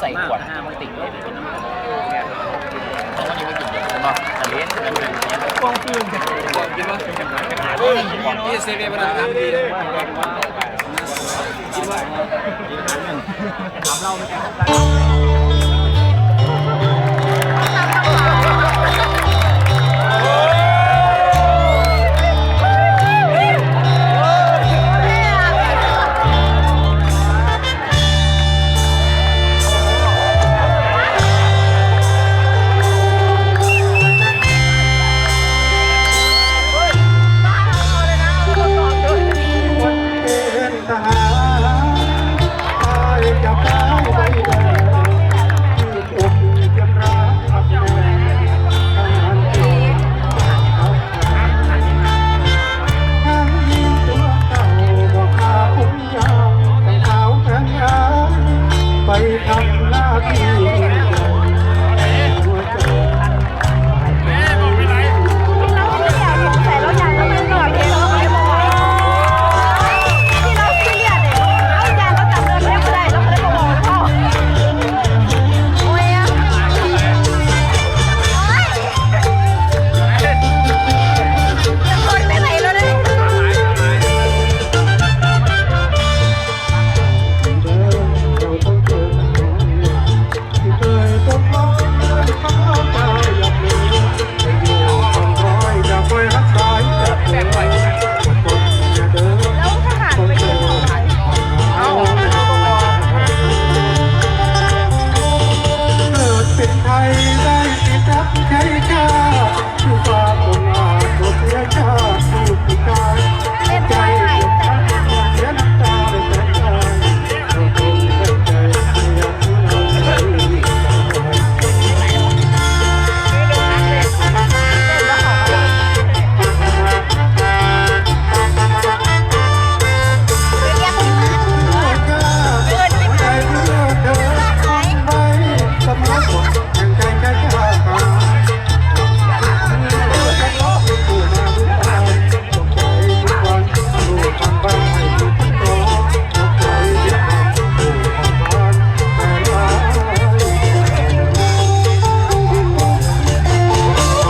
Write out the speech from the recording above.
ใส่ขวดห้ามัติดเลยเพราะว่านี่ไม่กินเยอะเนาะแต่เลี้ยงฟนเป็นอย่างเงี้กองฟืนกันกินวะนี่เซเว่นมันทำดีเลยถามเราไม่ได้